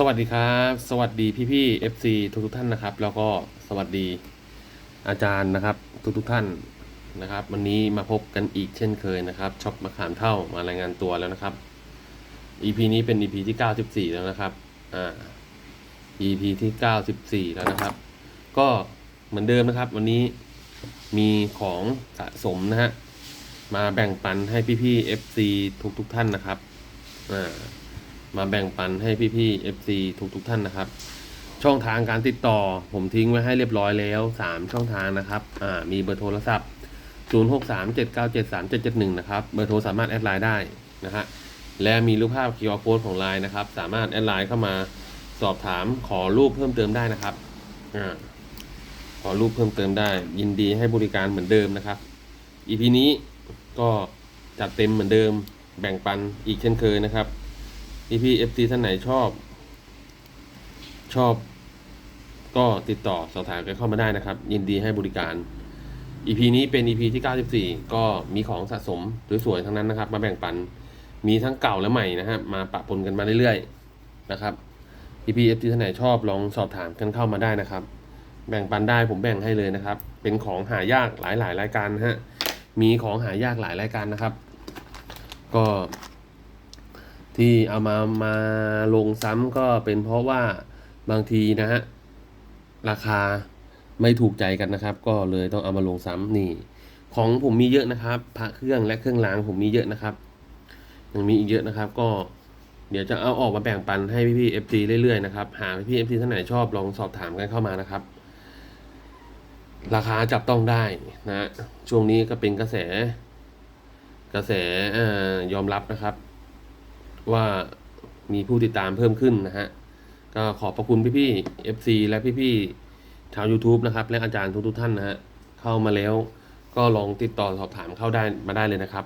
สวัสดีครับ สวัสดีพี่พี่ๆ FC ทุกทุกๆท่านนะครับ แล้วก็สวัสดีอาจารย์นะครับ ทุกทุกๆท่านนะครับ วันนี้มาพบกันอีกเช่นเคยนะครับช็อปมะขามเท่ามารายงานตัวแล้วนะครับ EP นี้เป็น EP ที่ 94 แล้วนะครับอ่า EP ที่ 94 แล้วนะครับ ก็เหมือนเดิมนะครับ วันนี้มีของสะสมนะฮะมาแบ่งปันให้พี่พี่ๆ FC ทุกทุกๆท่านนะครับอ่า มาแบ่งปันให้พี่ๆ FC ทุกทุกท่านนะครับ ช่องทางการติดต่อ ผมทิ้งไว้ให้เรียบร้อยแล้ว 3 ช่องทางนะครับอ่ามีเบอร์โทรศัพท์ 0637973771 นะครับ เบอร์โทรสามารถแอดไลน์ได้นะฮะและมีรูปภาพ QR code ของไลน์นะครับ สามารถแอดไลน์เข้ามาสอบถามขอรูปเพิ่มเติมได้นะครับอ่าขอรูปเพิ่มเติมได้ ยินดีให้บริการเหมือนเดิมนะครับ EP นี้ก็จัดเต็มเหมือนเดิมแบ่งปันอีกเช่นเคยนะครับ พี่พี่เอฟซีท่านไหนชอบ ชอบ ก็ติดต่อสอบถามกันเข้ามาได้นะครับ ยินดีให้บริการ EP นี้เป็น EP ที่ 94 ก็มีของสะสมสวยๆทั้งนั้นนะครับ มาแบ่งปัน มีทั้งเก่าและใหม่นะฮะมาปะปนกันมาเรื่อยๆนะครับ EP เอฟซีท่านไหนชอบลองสอบถามกันเข้ามาได้นะครับ แบ่งปันได้ผมแบ่งให้เลยนะครับ เป็นของหายากหลายๆ รายการนะฮะมีของหายากหลายรายการนะครับ ก็ ที่เอามามาลงซ้ำก็เป็นเพราะว่าบางทีนะฮะราคาไม่ถูกใจกันนะครับ ก็เลยต้องเอามาลงซ้ำนี่ ของผมมีเยอะนะครับพระเครื่องและเครื่องรางผมมีเยอะนะครับยังมีอีกเยอะนะครับ ก็เดี๋ยวจะเอาออกมาแบ่งปันให้พี่ๆเอฟซีเรื่อยๆนะครับหาพี่ๆเอฟซีท่านไหนชอบลองสอบถามกันเข้ามานะครับ ราคาจับต้องได้นะช่วงนี้ก็เป็นกระแส กระแสยอมรับนะครับ ว่ามีผู้ติดตามเพิ่มขึ้นนะฮะ ก็ขอบพระคุณพี่ๆ FC และพี่ๆชาว YouTube นะครับ และอาจารย์ทุกๆท่านนะฮะ เข้ามาแล้วก็ลองติดต่อสอบถามเข้าได้มาได้เลยนะครับ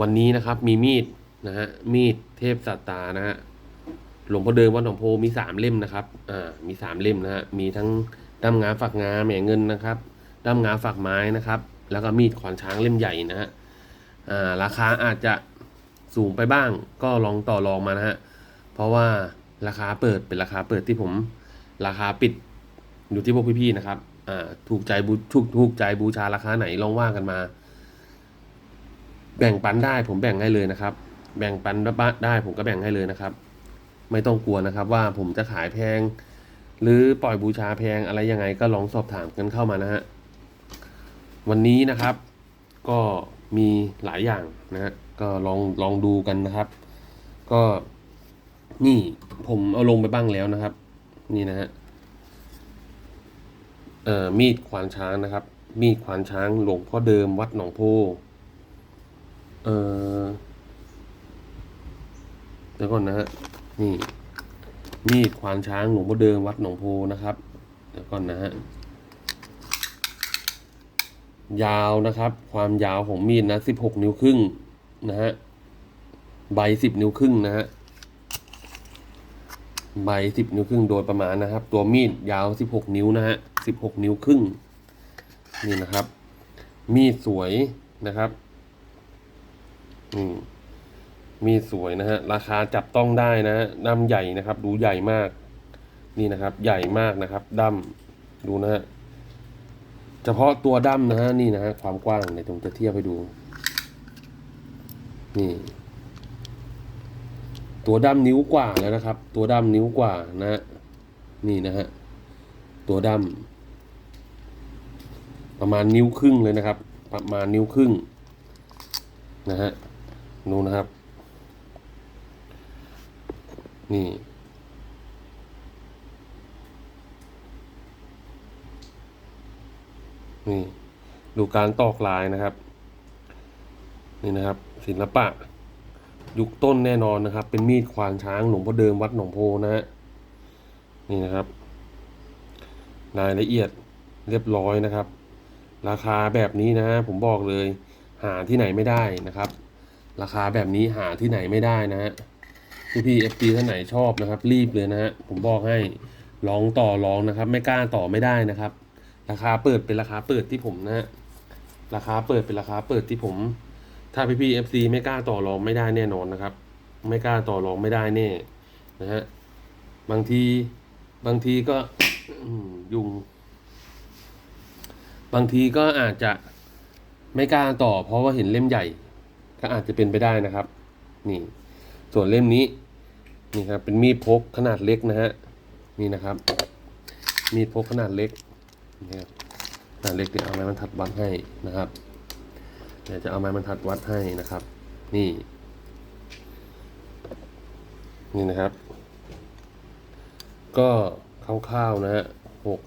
วันนี้นะครับมีมีดนะฮะมีดเทพสัตตานะฮะหลวงพ่อเดิมวัดหนองโพมีสามเล่มนะครับ อ่า มีสามเล่มนะฮะ มีทั้งด้ามงาฝักงาแหมเงินนะครับ ด้ามงาฝักไม้นะครับ แล้วก็มีดขวานช้างเล่มใหญ่นะฮะ อ่า ราคาอาจจะ สูงไปบ้างก็ลองต่อรองมานะฮะ เพราะว่าราคาเปิดเป็นราคาเปิดที่ผม ราคาปิดอยู่ที่พวกพี่ๆนะครับ อ่า ถูกใจบูถูกถูกใจบูชาราคาไหนลองว่ากันมา แบ่งปันได้ผมแบ่งให้เลยนะครับ แบ่งปันได้ผมก็แบ่งให้เลยนะครับ ไม่ต้องกลัวนะครับว่าผมจะขายแพง หรือปล่อยบูชาแพงอะไรยังไงก็ลองสอบถามกันเข้ามานะฮะ วันนี้นะครับ ก็มีหลายอย่างนะฮะ ก็ลองลองดูกันนะครับ ก็นี่ผมเอาลงไปบ้างแล้วนะครับ นี่นะฮะเอ่อมีดขวานช้างนะครับ มีดขวานช้างหลวงพ่อเดิมวัดหนองโพเอ่อเดี๋ยวก่อนนะฮะนี่มีดขวานช้างหลวงพ่อเดิมวัดหนองโพนะครับ เดี๋ยวก่อนนะฮะยาวนะครับ ความยาวของมีดนะสิบหกนิ้วครึ่ง นะฮะใบสิบนิ้วครึ่งนะฮะใบสิบนิ้วครึ่งโดยประมาณนะครับ ตัวมีดยาวสิบหกนิ้วนะฮะสิบหกนิ้วครึ่งนี่นะครับ มีดสวยนะครับอืมมีดสวยนะฮะราคาจับต้องได้นะฮะด้ามใหญ่นะครับ ดูใหญ่มาก นี่นะครับ ใหญ่มากนะครับด้ามดูนะฮะเฉพาะตัวดั้มนะฮะนี่นะฮะความกว้างเนี่ยผมจะเทียบให้ดู นี่ ตัวดั้มนิ้วกว่าแล้วนะครับ ตัวดั้มนิ้วกว่านะฮะนี่นะฮะตัวดั้มประมาณนิ้วครึ่งเลยนะครับ ประมาณนิ้วครึ่งนะฮะดูนะครับ นี่นี่ดูการตอกลายนะครับ นี่นะครับ ศิลปะ ยุคต้นแน่นอนนะครับ เป็นมีดควานช้างหลวงพ่อเดิมวัดหนองโพนะฮะนี่นะครับ รายละเอียดเรียบร้อยนะครับ ราคาแบบนี้นะฮะผมบอกเลยหาที่ไหนไม่ได้นะครับ ราคาแบบนี้หาที่ไหนไม่ได้นะฮะพี่พี่เอฟซีท่านไหนชอบนะครับ รีบเลยนะฮะผมบอกให้ลองต่อลองนะครับ ไม่กล้าต่อไม่ได้นะครับ ราคาเปิดเป็นราคาเปิดที่ผมนะฮะราคาเปิดเป็นราคาเปิดที่ผม ถ้าพี่พี่เอฟซีไม่กล้าต่อรองไม่ได้แน่นอนนะครับ ไม่กล้าต่อรองไม่ได้แน่นะฮะบางทีบางทีก็ยุง บางทีก็อาจจะไม่กล้าต่อ เพราะว่าเห็นเล่มใหญ่ ก็อาจจะเป็นไปได้นะครับ นี่ ส่วนเล่มนี้นี่ครับเป็นมีดพกขนาดเล็กนะฮะนี่นะครับ มีดพกขนาดเล็กนี่ครับขนาดเล็กเดี๋ยวเอาไม้บรรทัดวัดให้นะครับ เดี๋ยวจะเอาไม้บรรทัดวัดให้นะครับ นี่ นี่นะครับ ก็คร่าวๆนะฮะหก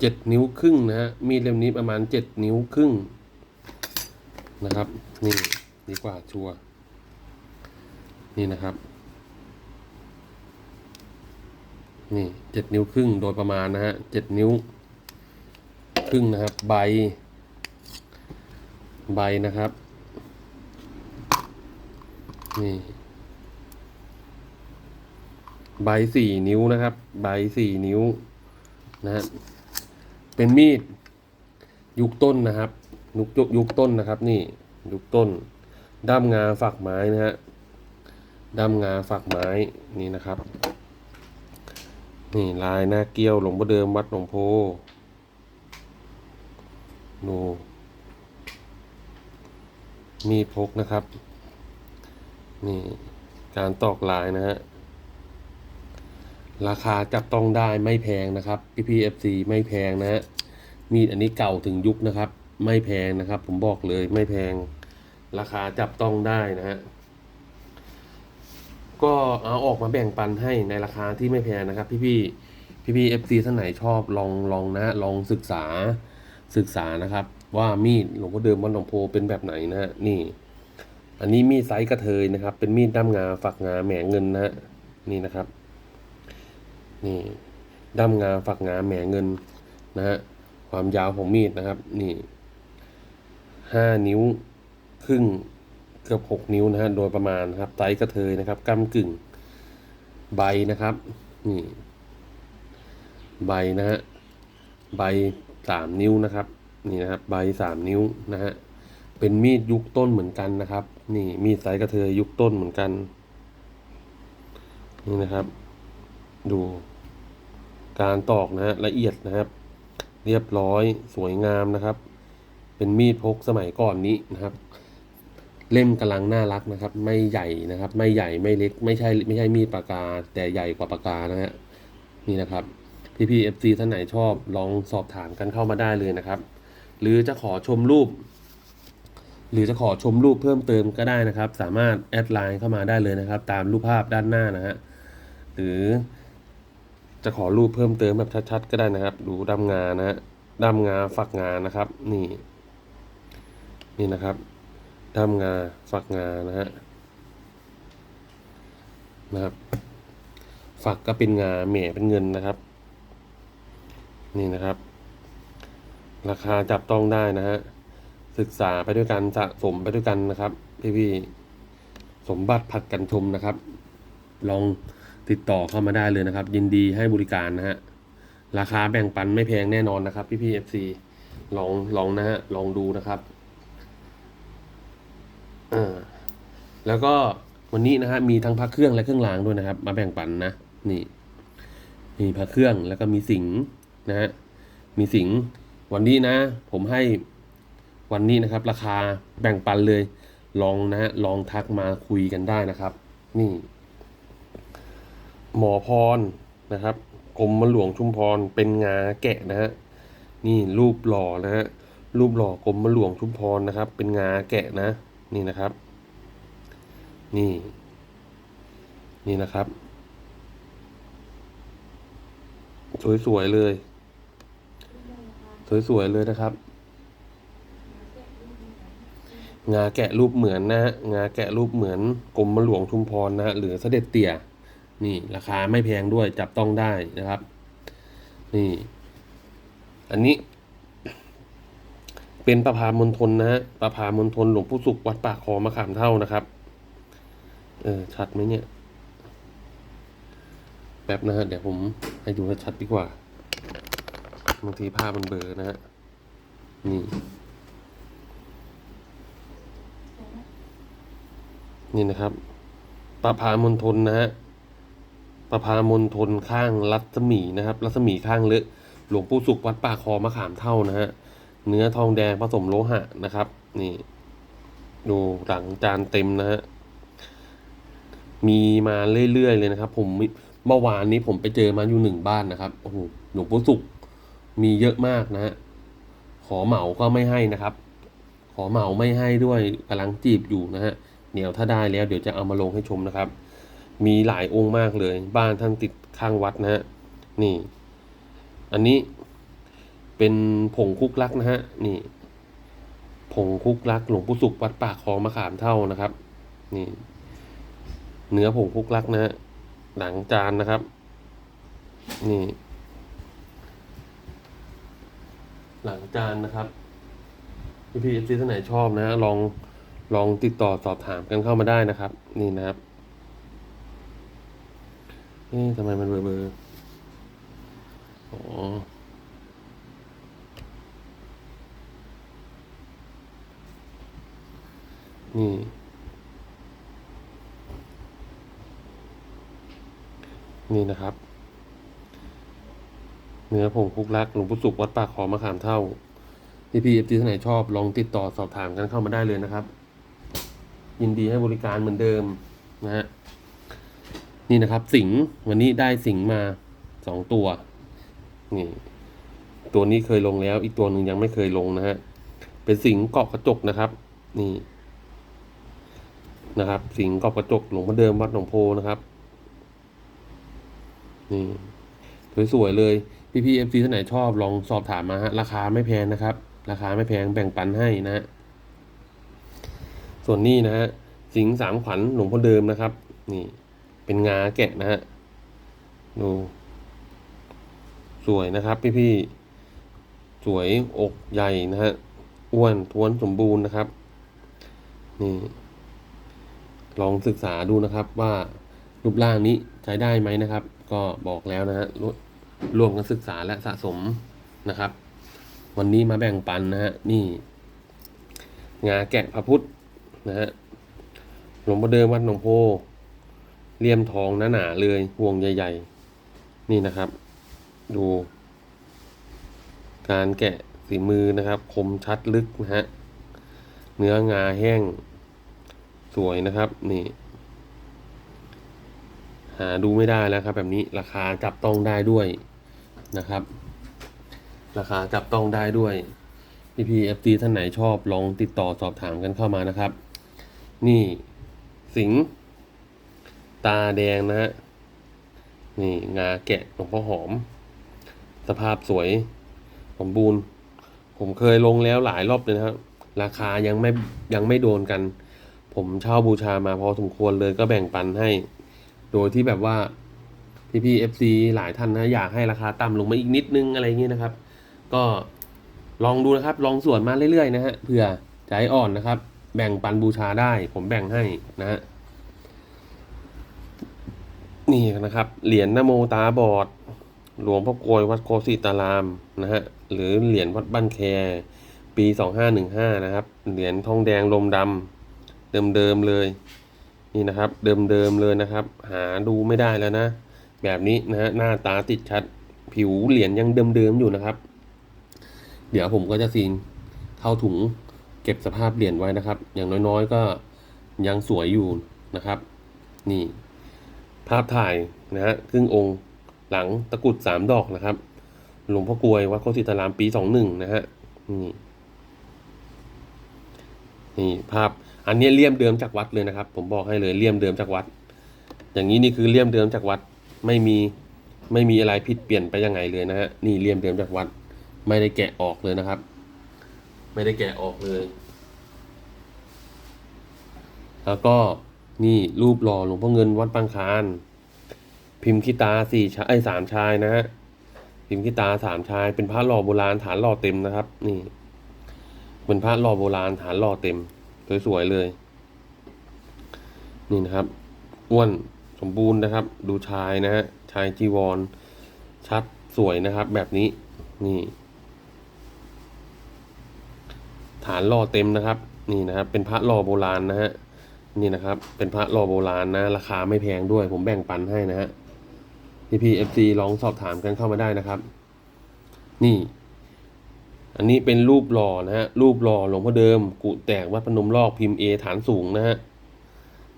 เจ็ดนิ้วครึ่งนะฮะ มีเล่มนี้ประมาณเจ็ดนิ้วครึ่งนะครับ นี่ดีกว่าชัว นี่นะครับ นี่เจ็ดนิ้วครึ่งโดยประมาณนะฮะเจ็ดนิ้ว ครึ่งนะครับ ใบ ใบนะครับ นี่ใบสี่นิ้วนะครับ ใบสี่นิ้วนะฮะเป็นมีด ยุคต้นนะครับ ยุคยุคยุคต้นนะครับ นี่ ยุคต้น ด้ามงาฝักไม้นะฮะด้ามงาฝักไม้นี่นะครับ นี่ลายหน้าเกี้ยวหลวงพ่อเดิมวัดหลวงโพโนมีพกนะครับ นี่การตอกลายนะฮะ ราคาจับต้องได้ไม่แพงนะครับ PPFC ไม่แพงนะฮะ มีดอันนี้เก่าถึงยุคนะครับ ไม่แพงนะครับ ผมบอกเลยไม่แพง ราคาจับต้องได้นะฮะ ก็เอาออกมาแบ่งปันให้ในราคาที่ไม่แพงนะครับ พี่พี่พี่พี่เอฟซีท่านไหนชอบลองลองนะลองศึกษาศึกษานะครับ ว่ามีดหลวงพ่อเดิมวัดหนองโพเป็นแบบไหนนะฮะนี่ อันนี้มีดไซส์กระเทยนะครับ เป็นมีดด้ามงาฝักงาแหมเงินนะฮะนี่นะครับ นี่ด้ามงาฝักงาแหมเงินนะฮะความยาวของมีดนะครับ นี่ห้านิ้วครึ่ง เกือบหกนิ้วนะฮะโดยประมาณครับไซส์กระเทยนะครับกำกึ่งใบนะครับนี่ใบนะฮะใบสามนิ้วนะครับนี่นะครับใบสามนิ้วนะฮะเป็นมีดยุคต้นเหมือนกันนะครับ นี่มีดไซส์กระเทยยุคต้นเหมือนกัน นี่นะครับ ดูการตอกนะฮะละเอียดนะครับ เรียบร้อยสวยงามนะครับ เป็นมีดพกสมัยก่อนนี้นะครับ เล่มกำลังน่ารักนะครับ ไม่ใหญ่นะครับ ไม่ใหญ่ไม่เล็ก ไม่ใช่ไม่ใช่มีดปากกา แต่ใหญ่กว่าปากกานะฮะนี่นะครับพี่พี่เอฟซีท่านไหนชอบลองสอบถามกันเข้ามาได้เลยนะครับ หรือจะขอชมรูป หรือจะขอชมรูปเพิ่มเติมก็ได้นะครับ สามารถแอดไลน์เข้ามาได้เลยนะครับ ตามรูปภาพด้านหน้านะฮะหรือจะขอรูปเพิ่มเติมแบบชัดๆก็ได้นะครับ ดูด้างานะฮะด้างาฝักงานะครับ นี่ นี่นะครับ ด้ามงาฝักงานะฮะนะครับ ฝักก็เป็นงาแหม่เป็นเงินนะครับ นี่นะครับ ราคาจับต้องได้นะฮะศึกษาไปด้วยกันสะสมไปด้วยกันนะครับ พี่ๆสมบัติผัดกันชมนะครับ ลองติดต่อเข้ามาได้เลยนะครับ ยินดีให้บริการนะฮะราคาแบ่งปันไม่แพงแน่นอนนะครับ พี่พี่เอฟซีลองลองนะฮะลองดูนะครับ อ่าแล้วก็วันนี้นะฮะมีทั้งพักเครื่องและเครื่องรางด้วยนะครับ มาแบ่งปันนะนี่มีพระเครื่องแล้วก็มีสิงนะฮะมีสิงวันนี้นะ ผมให้วันนี้นะครับ ราคาแบ่งปันเลย ลองนะฮะลองทักมาคุยกันได้นะครับ นี่ หมอพรนะครับกรมหลวงชุมพรเป็นงาแกะนะฮะนี่รูปหล่อนะฮะรูปหล่อกรมหลวงชุมพรนะครับ เป็นงาแกะนะ นี่นะครับ นี่ นี่นะครับ สวยๆเลย สวยๆเลยนะครับ งาแกะรูปเหมือนนะฮะงาแกะรูปเหมือนกรมหลวงชุมพรนะฮะหรือเสด็จเตี่ย นี่ราคาไม่แพงด้วยจับต้องได้นะครับ นี่ อันนี้ เป็นประพามณฑลนะฮะประพามณฑลหลวงปู่สุขวัดปากคอมะขามเท่านะครับ เออชัดไหมเนี่ยแป๊บนะฮะเดี๋ยวผมให้ดูชัดดีกว่าบางทีภาพมันเบลอนะฮะนี่ นี่นะครับประพามณฑลนะฮะประพามณฑลข้างรัศมีนะครับ รัศมีข้างเลอะหลวงปู่สุขวัดป่าคอมะขามเท่านะฮะ เนื้อทองแดงผสมโลหะนะครับ นี่ ดูหลังจานเต็มนะฮะมีมาเรื่อยๆเลยนะครับ ผมเมื่อวานนี้ผมไปเจอมาอยู่หนึ่งบ้านนะครับโอ้โหหลวงปู่สุขมีเยอะมากนะฮะขอเหมาก็ไม่ให้นะครับ ขอเหมาไม่ให้ด้วยกำลังจีบอยู่นะฮะเดี๋ยวถ้าได้แล้วเดี๋ยวจะเอามาลงให้ชมนะครับ มีหลายองค์มากเลย บ้านท่านติดข้างวัดนะฮะนี่ อันนี้ เป็นผงคุกลักนะฮะนี่ผงคุกลักหลวงปู่สุขวัดปากคลองมะขามเท่านะครับ นี่ เนื้อผงคุกลักนะฮะหลังจานนะครับ นี่ หลังจานนะครับพี่พีเอฟซีท่านไหนชอบนะลองลองติดต่อสอบถามกันเข้ามาได้นะครับ นี่นะครับนี่ทำไมมันเบอร์เบอร์อ๋อ นี่ นี่นะครับ เนื้อผงคุกลักหลวงปู่สุขวัดปากขอมะขามเท่าพี่พีเอฟซีท่านไหนชอบลองติดต่อสอบถามกันเข้ามาได้เลยนะครับ ยินดีให้บริการเหมือนเดิมนะฮะนี่นะครับ สิงวันนี้ได้สิงมาสองตัว นี่ ตัวนี้เคยลงแล้ว อีกตัวหนึ่งยังไม่เคยลงนะฮะเป็นสิงเกาะกระจกนะครับ นี่ นะครับ สิงห์กาะกระจกหลวงพ่อเดิมวัดหนองโพนะครับ นี่สวยๆเลย พี่พีเอฟซีท่านไหนชอบลองสอบถามมาฮะราคาไม่แพงนะครับ ราคาไม่แพงแบ่งปันให้นะฮะส่วนนี้นะฮะสิงสามขวัญหลวงพ่อเดิมนะครับ นี่ เป็นงาแกะนะฮะดูสวยนะครับ พี่พี่ๆสวยอกใหญ่นะฮะอ้วนท้วนสมบูรณ์นะครับ นี่ ลองศึกษาดูนะครับว่ารูปร่างนี้ใช้ได้ไหมนะครับ ก็บอกแล้วนะฮะร่วร่วมกันศึกษาและสะสมนะครับ วันนี้มาแบ่งปันนะฮะนี่งาแกะพระพุทธนะฮะหลวงพ่อเดิมวัดหนองโพเลี่ยมทองหนาๆเลย วงใหญ่ ๆ นี่นะครับ ดู การแกะฝีมือนะครับ คมชัดลึกนะฮะเนื้องาแห้ง สวยนะครับ นี่ หาดูไม่ได้แล้วครับ แบบนี้ราคาจับต้องได้ด้วยนะครับ ราคาจับต้องได้ด้วยพี่พีเอฟซีท่านไหนชอบลองติดต่อสอบถามกันเข้ามานะครับ นี่สิงตาแดงนะฮะนี่งาแกะหลวงพ่อหอม สภาพสวยสมบูรณ์ ผมเคยลงแล้วหลายรอบเลยนะครับ ราคายังไม่ยังไม่โดนกัน ผมเช่าบูชามาพอสมควรเลยก็แบ่งปันให้ โดยที่แบบว่าพี่พีเอฟซีหลายท่านนะอยากให้ราคาต่ำลงมาอีกนิดนึงอะไรอย่างนี้นะครับ ก็ลองดูนะครับ ลองส่วนมาเรื่อยๆนะฮะเผื่อใจอ่อนนะครับ แบ่งปันบูชาได้ ผมแบ่งให้นะฮะนี่นะครับ เหรียญนโมตาบอด หลวงพ่อโกยวัดโคสิตารามนะฮะหรือเหรียญวัดบ้านแค ปีสองห้าหนึ่งห้านะครับ เหรียญทองแดงลมดำ เดิมๆเลย นี่นะครับ เดิมๆเลยนะครับ หาดูไม่ได้แล้วนะ แบบนี้นะฮะหน้าตาติดชัด ผิวเหรียญยังเดิมๆอยู่นะครับ เดี๋ยวผมก็จะซีนเข้าถุงเก็บสภาพเหรียญไว้นะครับ อย่างน้อยๆก็ยังสวยอยู่นะครับ นี่ ภาพถ่ายนะฮะครึ่งองค์หลังตะกุดสามดอกนะครับ หลวงพ่อกลวยวัดโคสิตารามปีสองหนึ่งนะฮะนี่นี่ภาพ อันนี้เลี่ยมเดิมจากวัดเลยนะครับ ผมบอกให้เลยเลี่ยมเดิมจากวัด อย่างนี้นี่คือเลี่ยมเดิมจากวัดไม่มีไม่มีอะไรผิดเปลี่ยนไปยังไงเลยนะฮะนี่เลี่ยมเดิมจากวัด ไม่ได้แกะออกเลยนะครับ ไม่ได้แกะออกเลย แล้วก็นี่รูปหล่อหลวงพ่อเงินวัดบางคารพิมพ์ขีตาสี่ชายไอ้สามชายนะฮะพิมพ์ขีตาสามชาย เป็นพระหล่อโบราณฐานหล่อเต็มนะครับ นี่ เป็นพระหล่อโบราณฐานหล่อเต็ม สวยๆเลย นี่นะครับอ้วนสมบูรณ์นะครับ ดูชายนะฮะชายจีวร ชัดสวยนะครับ แบบนี้นี่ ฐานหล่อเต็มนะครับ นี่นะครับ เป็นพระหล่อโบราณนะฮะนี่นะครับ เป็นพระรอโบราณนะ ราคาไม่แพงด้วย ผมแบ่งปันให้นะฮะพี่พีเอฟซีลองสอบถามกันเข้ามาได้นะครับ นี่ อันนี้เป็นรูปหล่อนะฮะ รูปหล่อหลวงพ่อเดิม กุแตกวัดพนมลอกพิมพ์เอฐานสูงนะฮะ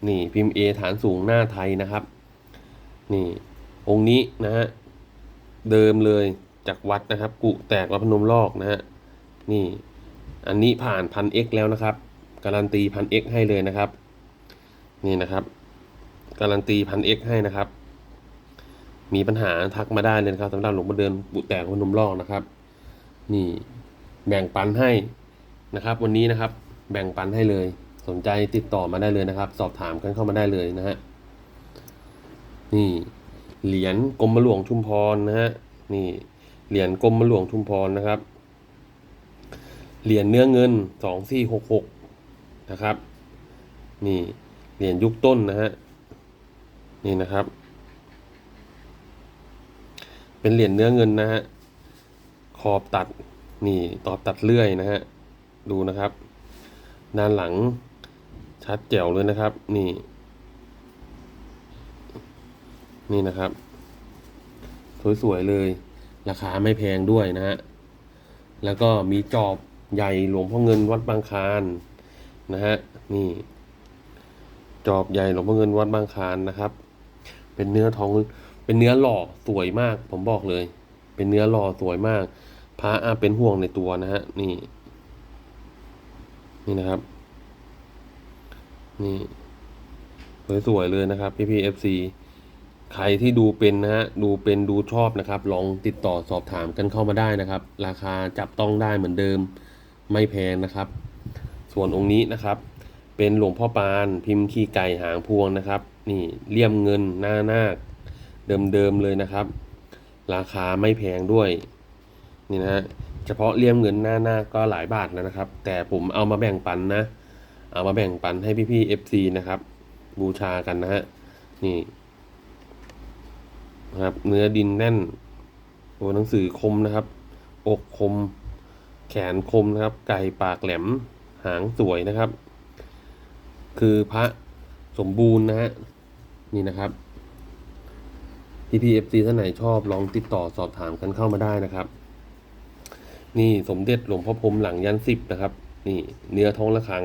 นี่พิมพ์เอฐานสูงหน้าไทยนะครับ นี่ องค์นี้นะฮะ เดิมเลยจากวัดนะครับ กุแตกวัดพนมลอกนะฮะ นี่ อันนี้ผ่านพันเอ็กแล้วนะครับ การันตีพันเอ็กให้เลยนะครับ นี่นะครับ การันตีพันเอ็กให้นะครับ มีปัญหาทักมาได้เลยครับสำหรับหลวงพ่อเดินบุแตกพนมลอกนะครับ นี่ แบ่งปันให้นะครับ วันนี้นะครับแบ่งปันให้เลย สนใจติดต่อมาได้เลยนะครับ สอบถามกันเข้ามาได้เลยนะฮะนี่เหรียญกรมหลวงชุมพรนะฮะนี่เหรียญกรมหลวงชุมพรนะครับเหรียญเนื้อเงินสองสี่หกหกนะครับ นี่เหรียญยุคต้นนะฮะนี่นะครับ เป็นเหรียญเนื้อเงินนะฮะขอบตัด นี่ตอบตัดเลื่อยนะฮะ ดูนะครับ ด้านหลังชัดแจ๋วเลยนะครับ นี่ นี่นะครับ สวยๆเลย ราคาไม่แพงด้วยนะฮะ แล้วก็มีจอบใหญ่หลวงพ่อเงินวัดบางคานนะฮะ นี่ จอบใหญ่หลวงพ่อเงินวัดบางคานนะครับ เป็นเนื้อทอง เป็นเนื้อหล่อสวยมาก ผมบอกเลย เป็นเนื้อหล่อสวยมาก พระเป็นห่วงในตัวนะฮะ นี่ นี่นะครับ นี่สวยๆเลยนะครับ พี่พีเอฟซีใครที่ดูเป็นนะฮะ ดูเป็นดูชอบนะครับ ลองติดต่อสอบถามกันเข้ามาได้นะครับ ราคาจับต้องได้เหมือนเดิม ไม่แพงนะครับ ส่วนองค์นี้นะครับ เป็นหลวงพ่อปานพิมพ์ขี้ไก่หางพวงนะครับ นี่เลี่ยมเงินหน้านาคเดิมๆเลยนะครับ ราคาไม่แพงด้วย นี่นะฮะเฉพาะเลี่ยมเงินหน้าหน้าก็หลายบาทแล้วนะครับ แต่ผมเอามาแบ่งปันนะ เอามาแบ่งปันให้พี่ๆ FC นะครับ บูชากันนะฮะนี่นะครับ เนื้อดินแน่นตัวหนังสือคมนะครับ อกคม แขนคมนะครับ ไก่ปากแหลมหางสวยนะครับ คือพระสมบูรณ์นะฮะนี่นะครับพี่พีเอฟซีท่านไหนชอบลองติดต่อสอบถามกันเข้ามาได้นะครับ นี่สมเด็จหลวงพ่อพรมหลังยันสิบนะครับ นี่เนื้อท้องระฆัง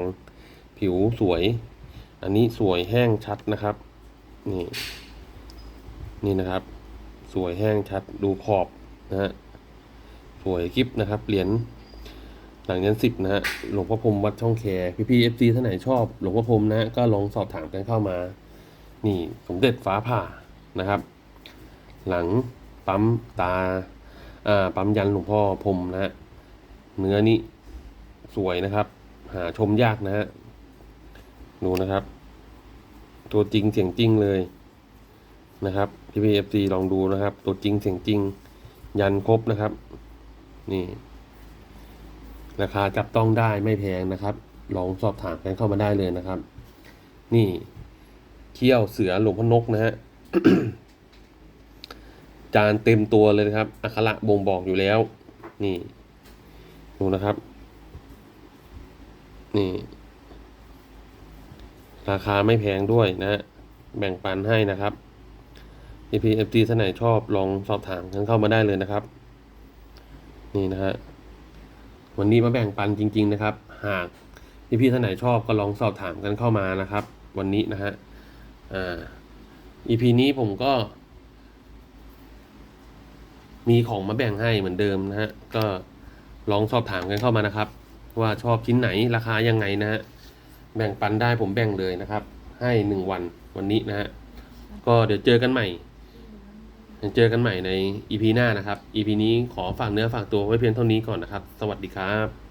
ผิวสวย อันนี้สวยแห้งชัดนะครับ นี่ นี่นะครับ สวยแห้งชัดดูขอบนะฮะสวยคลิปนะครับ เหรียญหลังยันสิบนะฮะหลวงพ่อพรมวัดช่องแคพี่พีเอฟซีท่านไหนชอบ หลวงพ่อพรมนะก็ลองสอบถามกันเข้ามา นี่สมเด็จฟ้าผ่านะครับ หลังปั๊มตาอ่าปั๊มยันหลวงพ่อพรมนะฮะ เนื้อนี้สวยนะครับ หาชมยากนะฮะดูนะครับ ตัวจริงเสียงจริงเลยนะครับพี่พีเอฟซีลองดูนะครับ ตัวจริงเสียงจริง ยันครบนะครับ นี่ ราคาจับต้องได้ไม่แพงนะครับ ลองสอบถามกันเข้ามาได้เลยนะครับ นี่เขี้ยวเสือหลวงพ่อนกนะฮะจานเต็มตัวเลยนะครับอักขระบ่งบอกอยู่แล้ว นี่ ดูนะครับ นี่ ราคาไม่แพงด้วยนะ แบ่งปันให้นะครับ p p f t ท่านไหนชอบลองสอบถามกันเข้ามาได้เลยนะครับ นี่นะฮะวันนี้มาแบ่งปันจริง ๆ นะครับ หากพี่ๆท่านไหนชอบก็ลองสอบถามกันเข้ามานะครับ วันนี้นะฮะอ่า EP นี้ผมก็ มีของมาแบ่งให้เหมือนเดิมนะฮะ ก็ ลองสอบถามกันเข้ามานะครับ ว่าชอบชิ้นไหนราคายังไงนะฮะแบ่งปันได้ผมแบ่งเลยนะครับ ให้หนึ่งวันวันนี้นะฮะก็เดี๋ยวเจอกันใหม่เดี๋ยวเจอกันใหม่ในอีพีหน้านะครับอีพีนี้ขอฝากเนื้อฝากตัวไว้เพียงเท่านี้ก่อนนะครับ สวัสดีครับ